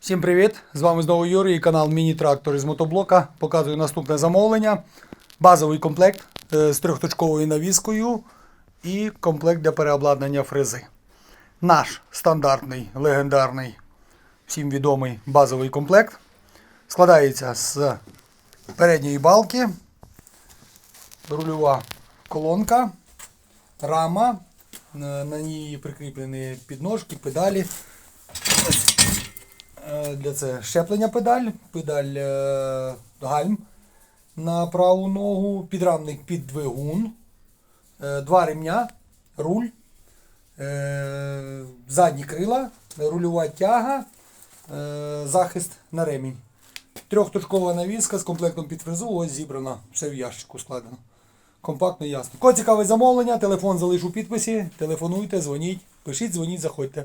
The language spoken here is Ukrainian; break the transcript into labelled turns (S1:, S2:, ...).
S1: Всім привіт! З вами знову Юрій і канал Міні-Трактор із мотоблока. Показую наступне замовлення. Базовий комплект е, з трьохточковою навіскою і комплект для переобладнання фрези. Наш стандартний, легендарний, всім відомий базовий комплект складається з передньої балки, рульова колонка, рама. е, На ній прикріплені підножки, педалі. Для це щеплення педаль, педаль е, гальм на праву ногу, підрамник під двигун, е, два ремня, руль, е, задні крила, рульова тяга, захист на ремінь. Трьохточкова навіска з комплектом під фрезу, ось зібрана, все в ящику складено. Компактно і ясно. Кого цікаве замовлення, телефон залишу у підписі. Телефонуйте, дзвоніть, пишіть, дзвоніть, заходьте.